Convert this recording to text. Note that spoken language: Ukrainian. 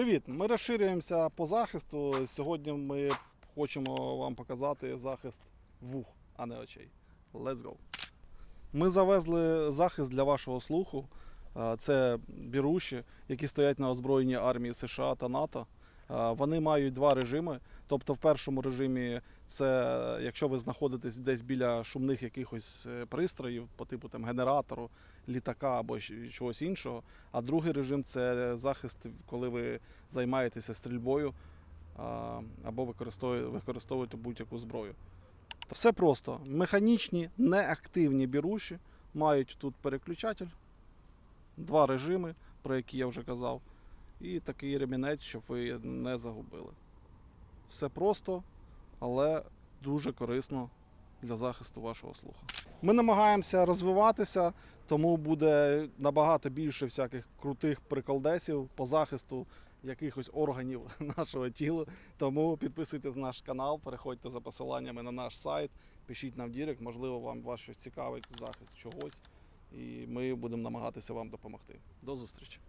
Привіт! Ми розширюємося по захисту. Сьогодні ми хочемо вам показати захист вух, а не очей. Let's go! Ми завезли захист для вашого слуху. Це біруші, які стоять на озброєнні армії США та НАТО. Е, Вони мають два режими. Тобто, в першому режимі це якщо ви знаходитесь десь біля шумних якихось е, пристроїв, по типу там генератору, літака або чогось іншого. А другий режим це захист, коли ви займаєтеся стрільбою або використовуєте, використовуєте будь-яку зброю. Все просто. Механічні, неактивні біруші мають тут переключатель, два режими, про які я вже казав, і такий ремінець, щоб ви не загубили. Все просто, але дуже корисно для захисту вашого слуху. Ми намагаємося розвиватися, тому буде набагато більше всяких крутих приколдесів по захисту якихось органів нашого тіла. Тому підписуйтесь на наш канал, переходьте за посиланнями на наш сайт, пишіть нам в Дірект, можливо, вам вас щось цікавить, захист чогось. І ми будемо намагатися вам допомогти. До зустрічі!